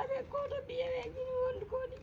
అరే కోట బియ్యం వేసి వండుకొని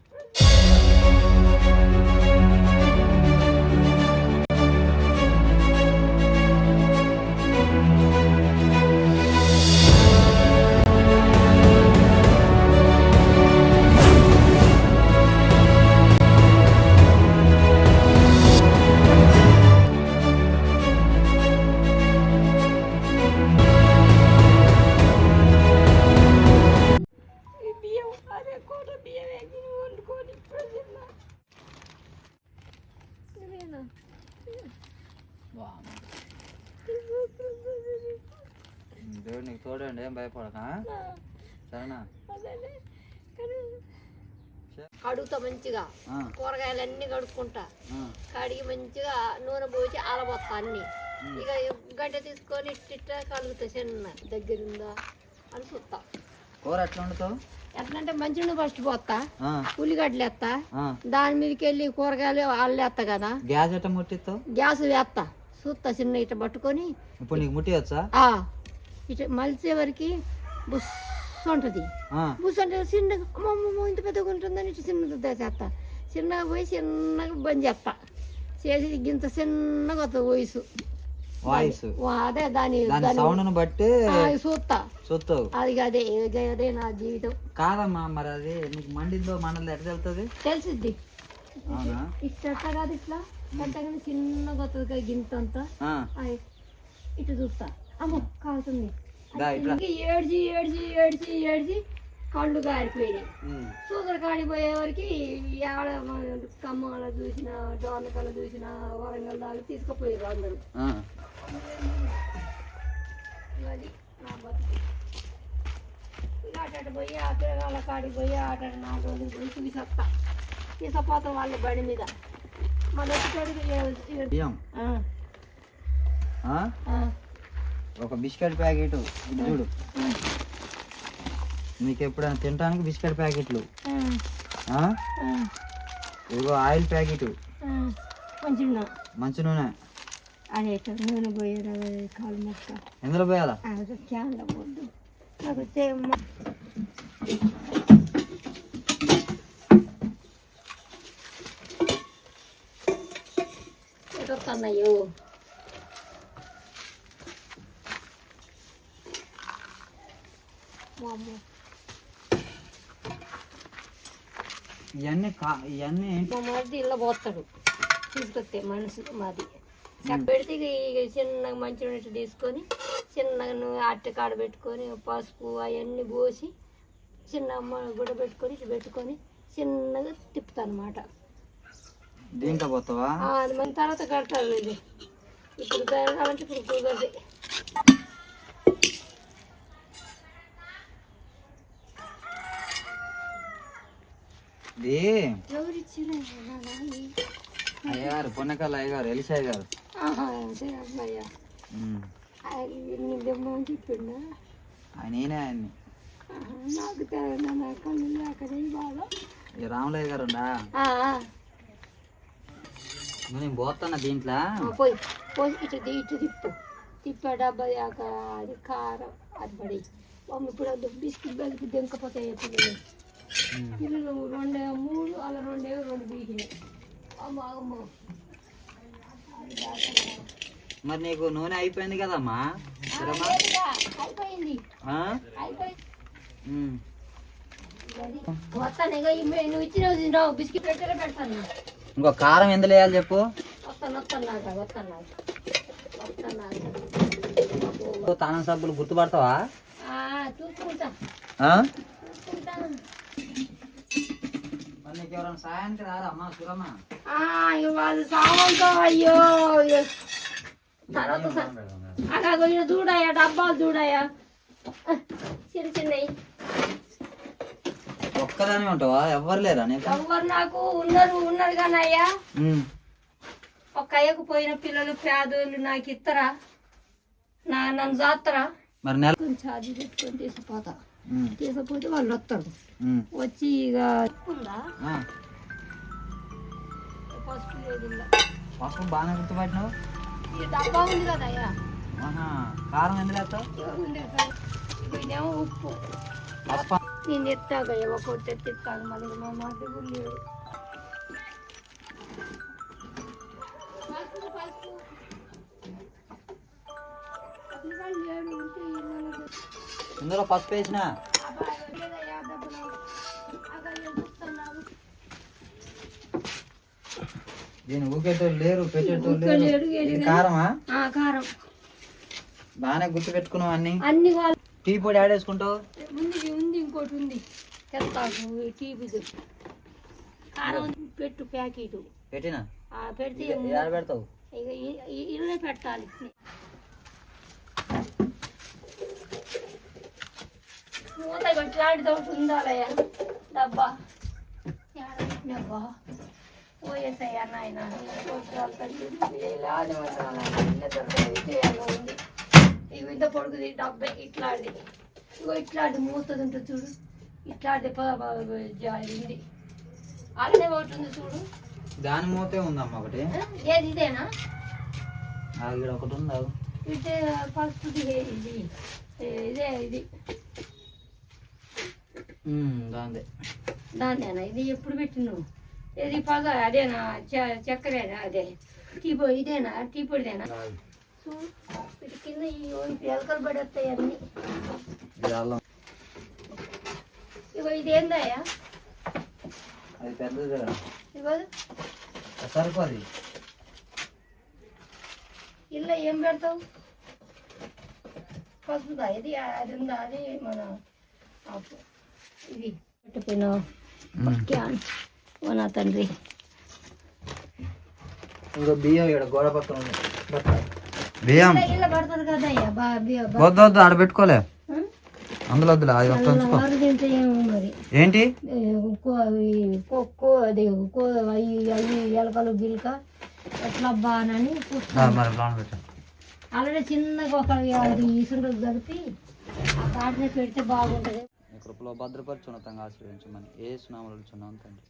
తోడండి ఏం భయపడక. సరేనా? కడుగుతా మంచిగా. ఆ, కూరగాయలన్నీ కడుక్కుంటా. కడిగి మంచిగా నూనె పోసి ఆలబోస్తా అన్ని. ఇక గడ్డ తీసుకొని ఇట్ట కలుగుతా చిన్న దగ్గరుందా అని చూస్తా. కూర ఎట్లా వండుతావు? ఎట్లంటే మంచి నూనె ఫస్ట్ పోతా ఆ, ఉల్లిగడ్డలు వేస్తా. దాని మీదకి వెళ్ళి కూరగాయలు వాళ్ళు వేస్తా కదా. గ్యాస్ ఎట్ట ముట్టిస్తావు? గ్యాస్ వేస్తా. చూస్తా చిన్న ఇట్ట పట్టుకొని. ఇప్పుడు నీకు ముట్టియచ్చా? ఆ. ఇట మలిసే వరకు బుస్ ఉంటుంది. బుస్ అంటే చిన్నగా అమ్మ అమ్మ ఇంత పెద్దగా ఉంటుందని ఇటు చిన్నగా చేస్తా. చిన్నగా పోయి చిన్నగా బంద్ చేస్తా. చేసి ఇంత చిన్నగా వస్తుంది వయసు. వాయిస్. అదే దాని సౌండ్ను బట్టి చూస్తా. చూస్తావు. అది అదే అదే నా జీవితం. కాదమ్మా మరి అది నీకు మండిందో మనల్ని ఎట్లా వెళ్తుంది తెలిసిద్ది. ఇట్లా కాదు ఇట్లా? చిన్నగా వస్తుంది కదా గింత అంతా. ఆ, ఆ, ఇటు చూస్తా. అమ్మో కాలుతుంది ఏడ్చి ఏడ్చి ఏడ్చి ఏడ్చి కళ్ళు గారిపోయినాయి ఉమ్, సూదర కాడిపోయే వరకు ఆడ ఖమ్మాల చూసిన డోర్నకల్ చూసిన వరంగల్ దాకా తీసుకుపోయారు అందరూ. అది నా బతుకు. ఇక అటు పోయి ఆ పిల్లగాళ్ళ కాడికి పోయి అటు నాలుగు రోజులు పోయి చూసొస్తా. తీసుకుపోతాం వాళ్ళ బండి మీద. మన? ఆ, ఒక బిస్కెట్ ప్యాకెట్. చూడు. మీకు నీకు ఎప్పుడైనా తినడానికి బిస్కెట్ ప్యాకెట్లు? ఇదిగో ఆయిల్ ప్యాకెట్. మంచిగా మంచి నూనె. అదే నూనె పోయారు కాలు మొక్క ఎందులో పోయాలా? క్యాన్లో పోద్దు నాకు ఇవన్నీ ఇవన్నీ మా మరిది ఇళ్ళ పోతాడు తీసుకొస్తే మనసు మాది. పెడితే చిన్నగా మంచి తీసుకొని చిన్నగా అట్ట కాడ పెట్టుకొని పసుపు అవన్నీ పోసి చిన్న అమ్మ గుడ పెట్టుకొని ఇటు పెట్టుకొని చిన్నగా తిప్పుతాను అనమాట దీంట్లో పోతావా? అది మన తర్వాత కడతారు ఇది ఇప్పుడు కావాలంటే ఇప్పుడు కుదరదు. ఇది అయ్యగారు పొన్నకల్ అయ్యగారు ఎలిసాయి గారు. సరే అమ్మాయ్యా ఉమ్. నీ దెమ్మ అని చెప్పిండా ఆయన ఈయనే ఆయన్ని. రాములయ్య గారు. నేను పోతున్నా దీంట్లో. పోయి పోయి ఇటు తిప్పు. తిప్పా డబ్బా అది కారం అది పడి ఇప్పుడు బిస్కెట్ దెంకపోతే రెండే మూడు అలా రెండే రెండు మరి నీకు నూనె అయిపోయింది కదమ్మా. అయిపోయింది ఇక ఈ మే- నువ్వు ఇచ్చిన తింటావు బిస్కెట్ పెట్టారే పెడతాను ఇంకో కారం ఎందులో వేయాలి చెప్పు? తానం సబ్బులు గుర్తుపడతావా? ఆ, చూసుకుంటా ఆ? చూసుకుంటాను మరి నీకు ఎవరైనా సాయానికి రారా అమ్మా చూడమ్మా ఆ, ఇక వాళ్ళు అయ్యో తర్వాత అక్కడ కొంచెం చూడాయా డబ్బాలు చూడాయా చిన్న చిన్నవి ఒక్కదాని ఉంటావా? ఎవ్వరు లేరా నీకు? ఎవరు నాకు ఉన్నారు ఉన్నారు కానీ అయ్యా. ఒక అయ్యకు పోయిన పిల్లలు పేదోళ్ళు నాకు ఇస్తారా నా నన్ను జాతరా? మరి నెల కొంచెం అది పెట్టుకొని తీసుకుపోతా. తీసుకుపోతే వాళ్ళు వస్తారు. వచ్చి ఇక. పసుపు లేదు బాగానే గుర్తుపట్టినావు? డబ్బా ఉంది కదా అయ్యా. కారం ఎందులో వేస్తావు ఉప్పు. నేను ఎత్తాగా ఒకటి ఎత్తిస్తాను మళ్ళీ మా మాట కూడా లేడు పసుపు, పసుపు. ఇందులో పసుపు వేసిన. దీన్ని ఊకేటోళ్ళు లేరు పెట్టేటోళ్ళు లేరు. ఇది. కారమా? కారం. బాగానే గుర్తు పెట్టుకున్నావు అన్ని అన్ని టీ పొడి యాడ్ వేసుకుంటావు ఉంది ఉంది ఇంకోటి ఉంది. తెస్తాకు టీవీ కారం పెట్టు ప్యాకెట్. పెట్టినా? పెడితే పెడతావు? ఇక ఇ- ఇ- ఇల్లే పెట్టాలి. మూత ఇట్లాంటిది ఒకటి ఉందాలయ్యా డబ్బా ఏడ పోయేసయ్యా నాయన ఉంది ఇవి ఇంత పొడుగుది డబ్బా ఇట్లాంటిది ఇగో ఇట్లాంటి మూతది ఉంటుంది చూడు ఇట్లాంటి ప- ప- ఉంది అలానే ఒకటి ఉంది చూడు దాని మూతే ఉందమ్మా ఒకటి ఏది ఇదేనా ఇక్కడ ఒకటి ఉంది ఆగు. ఇదే ఫస్ట్ ఇది ఇదే ఇది దాందే. దాన్నేనా ఇది ఎప్పుడు పెట్టినావు ఇది పగ అదేనా? చక్కెరేనా అదే? టీ పొడి ఇదేనా? టీ పొడిదేనా? వీటి కింద ఈ ఎలకలు పడేస్తాయి అన్ని. ఇది అల్లం ఇగో ఇది ఏందయ్యా అది పెద్దది కదా. ఇగో సరుకు అది. ఏం పెడతావు? పసుపుదా ఇది అది ఉందా? అది మన ఓ నా తండ్రి. ఇంకో బియ్యం ఇక్కడ గోడ పక్కన ఉంది. బట్ట. బియ్యం? ఇలా ఇల్లు పడుతుంది కదా అయ్యా. బా బి- బా- వద్దు వద్దు ఆడ పెట్టుకోలే. ఆ? అందులో వద్దులే అది మొత్తం ఉంచుకో. వారు తింటే ఏమో మరి? ఏంటి? ఏ, కో- ఈ కో- కో- అది కో అవి అవి ఎలకలు గిలక. ఎట్లా బానని ఆ, మరి లోన్ పెట్టు. ఆల్రెడీ చిన్నగా ఒక అది ఇసురు కలిపి ఆ కాటనే పెడితే బాగుంటుంది. కృపలో భద్రపరిచి ఉన్నతంగా ఆశ్రయించమని ఏ సునామలు చున్నాం తండ్రి